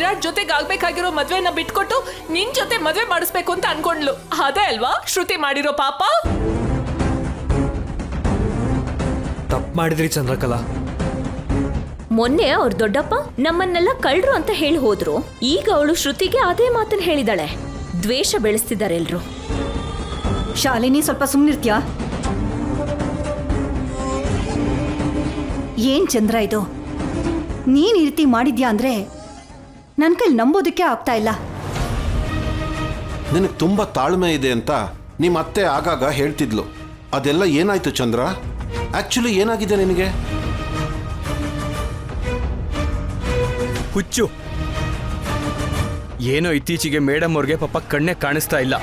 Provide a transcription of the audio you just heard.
ವಿರಾಟ್ ಜೊತೆಗೆ ಆಗ್ಬೇಕಾಗಿರೋ ಮದ್ವೆನ ಬಿಟ್ಕೊಟ್ಟು ನಿನ್ ಜೊತೆ ಮದ್ವೆ ಮಾಡಿಸ್ಬೇಕು ಅಂತ ಅನ್ಕೊಂಡ್ಲು. ಅದೇ ಅಲ್ವಾ? ಶ್ರುತಿ ಮಾಡಿರೋ ಪಾಪ? ತಪ್ಪು ಮಾಡಿದ್ರಿ ಚಂದ್ರಕಲಾ. ಮೊನ್ನೆ ಅವ್ರ ದೊಡ್ಡಪ್ಪ ನಮ್ಮನ್ನೆಲ್ಲ ಕಳ್ರು ಅಂತ ಹೇಳಿ ಹೋದ್ರು. ಈಗ ಅವಳು ಶ್ರುತಿಗೆ ಅದೇ ಮಾತನ್ನ ಹೇಳಿದಾಳೆ. ದ್ವೇಷ ಬೆಳೆಸ್ತಿದ್ದಾರೆ ಎಲ್ರು ಶಾಲಿನಿ ಸ್ವಲ್ಪ ಸುಮ್ಮನಿರ್ತೀಯಾ ಏನ್ ಚಂದ್ರ ಇದು? ನೀನ್ ಈ ರೀತಿ ಮಾಡಿದ್ಯಾ ಅಂದ್ರೆ ನನ್ ಕೈಲಿ ನಂಬೋದಕ್ಕೆ ಆಗ್ತಾ ಇಲ್ಲ. ನಿನಗೆ ತುಂಬ ತಾಳ್ಮೆ ಇದೆ ಅಂತ ನಿಮ್ಮ ಅತ್ತೆ ಆಗಾಗ ಹೇಳ್ತಿದ್ಲು. ಅದೆಲ್ಲ ಏನಾಯ್ತು ಚಂದ್ರ? ಆಕ್ಚುಲಿ ಏನಾಗಿದೆ ನಿನಗೆ? ಹುಚ್ಚು. ಏನೋ ಇತ್ತೀಚೆಗೆ ಮೇಡಮ್ ಅವ್ರಿಗೆ ಪಾಪ ಕಣ್ಣೆ ಕಾಣಿಸ್ತಾ ಇಲ್ಲ.